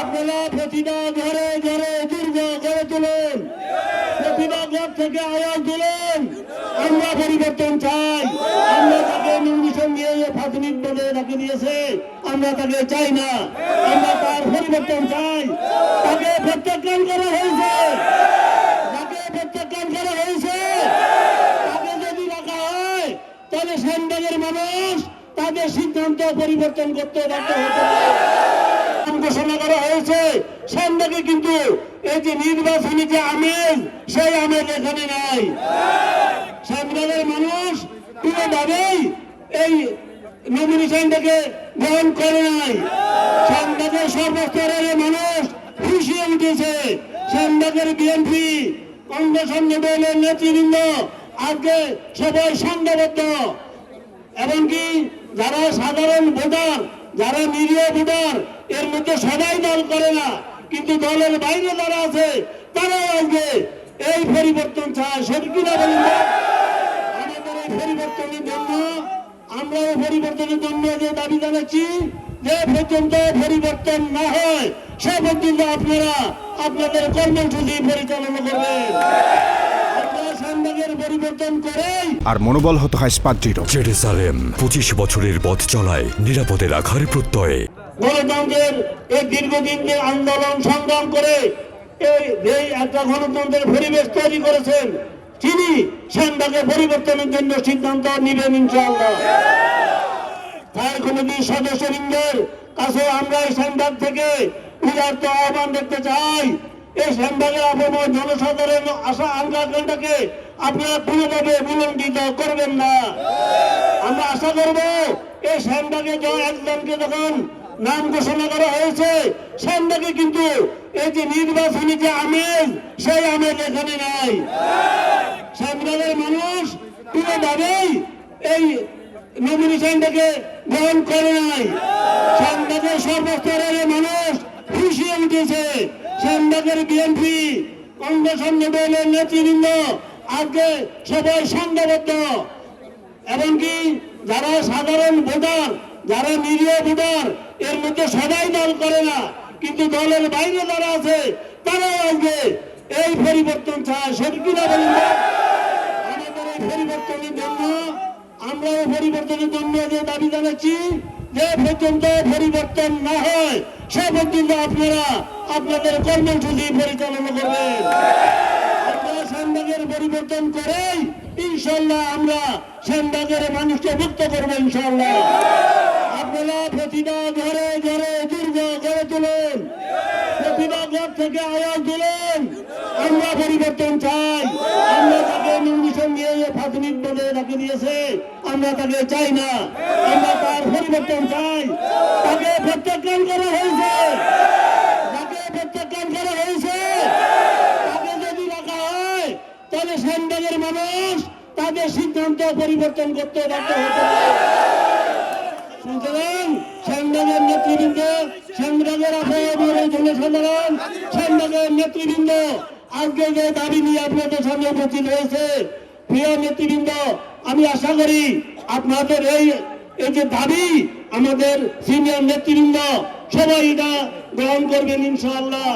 আপনারা প্রতিটা ঘরে ঘরে দুর্গ গড়ে তুলুন। প্রতিটা ঘর থেকে আওয়াজ তুলুন। আমরা পরিবর্তন চাই। আমরা তাকে দিয়ে প্রাথমিক বলে তাকে দিয়েছে, আমরা তাকে চাই না। আমরা তার পরিবর্তন চাই। তাকে প্রত্যাখ্যান করা হয়েছে। তাকে প্রত্যাখ্যান করা হয়েছে। তাকে যদি রাখা হয়, তাহলে সেনবাগের মানুষ তাদের সিদ্ধান্ত পরিবর্তন করতে বাধ্য হতে পারে। ঘোষণা করা হয়েছে সামনে কিন্তু এই যে নির্বাচনী যে আমেজ, সেই আমেজ এখানে নাই। সামনের মানুষ কোনোভাবেই এই নমিনেশনটাকে গ্রহণ করে নাই। সামনের সর্বস্তরের মানুষ খুশি উঠেছে। সামনের বিএনপি অঙ্গ সংগঠনের নেতৃবৃন্দ আজকে সবাই সংঘবদ্ধ। এমনকি যারা সাধারণ ভোটার, যারা নিরীহ ভোটার এর মধ্যে সবাই দল করে না কিন্তু দলের বাইরে যারা আছে তারাও আজকে এই পরিবর্তন চায় সঠিক কিনা বলুন আমাদের এই পরিবর্তনের জন্য আমরা এই পরিবর্তনের জন্য যে দাবি জানাচ্ছি যে পর্যন্ত পরিবর্তন না হয় সে পর্যন্ত আপনারা আপনাদের কর্মসূচি পরিচালনা করবেন। পরিবর্তন করেই আর মনোবল হতে হয় স্পাত জেরুসালেম পঁচিশ বছরের পথ চলায় নিরাপদে রাখার প্রত্যয়ে। গণতন্ত্রের এই দীর্ঘদিন যে আন্দোলন সংগ্রাম করে এই একটা গণতন্ত্রের পরিবেশ তৈরি করেছেন, তিনি সেনটাকে পরিবর্তনের জন্য সিদ্ধান্ত নিবেন ইনশাআল্লাহ। তার কমিটির সদস্যবৃন্দের কাছে আমরা এই সেন্টার থেকে উদার্ত আহ্বান দেখতে চাই। এই সেন্টারের আবহাওয়া জনসাধারণ আশা আকাঙ্ক্ষাটাকে আপনারা কোনোভাবে বিলম্বিত করবেন না। আমরা আশা করব এই শ্যামবাগে একজনকে যখন নাম ঘোষণা করা হয়েছে। শ্যামবাগে কিন্তু এই যে নির্বাচনী যে আমেজ, সেই আমেজ এখানে নাই। শ্যামবাগের মানুষ কোনোভাবেই এই নমিনেশনটাকে গ্রহণ করে নাই। শ্যামবাগের সর্বস্তরের মানুষ খুশি হয়ে উঠেছে। শ্যামবাগের বিএনপি অঙ্গ সংগঠনের নেতৃবৃন্দ আজকে সবাই সংঘবদ্ধ। এমনকি যারা সাধারণ ভোটার যারা নিরীহ ভোটার এর মধ্যে সবাই দল করে না, কিন্তু দলের বাইরে যারা আছে, তারাও আজকে এই পরিবর্তন চায় সঠিক কিনা বলুন? আমাদের এই পরিবর্তনের জন্য আমরা এই পরিবর্তনের জন্য যে দাবি জানাচ্ছি, যে পর্যন্ত পরিবর্তন না হয়, সে পর্যন্ত আপনারা আপনাদের কর্মসূচি পরিচালনা করবেন। আপনারা সেনবাগের পরিবর্তন করেই ইনশাল্লাহ আমরা সেনবাগের মানুষকে মুক্ত করব ইনশাল্লাহ। আপনারা ঘরে ঘরে দুর্গ গড়ে তুলুন। প্রতিটা ঘর থেকে আওয়াজ তুলুন। আমরা পরিবর্তন চাই। আমরা তাকে নির্মিশন প্রাথমিক বলে তাকে দিয়েছে, আমরা তাকে চাই না। আমরা তার পরিবর্তন চাই। তাকে প্রত্যাখ্যান করা হয়েছে। তাকে প্রত্যাখ্যান করা হয়েছে। তাকে যদি রাখা হয়, তাহলে সেনবাগের মানুষ তাদের সিদ্ধান্ত পরিবর্তন করতে বাধ্য হতে পারে। আপনার জনসাধারণ নেতৃবৃন্দ, আজকে যে দাবি নিয়ে আপনাদের সামনে উপস্থিত হয়েছে, প্রিয় নেতৃবৃন্দ, আমি আশা করি আপনাদের এই এই যে দাবি, আমাদের সিনিয়র নেতৃবৃন্দ সবাই এটা গ্রহণ করবেন ইনশাআল্লাহ।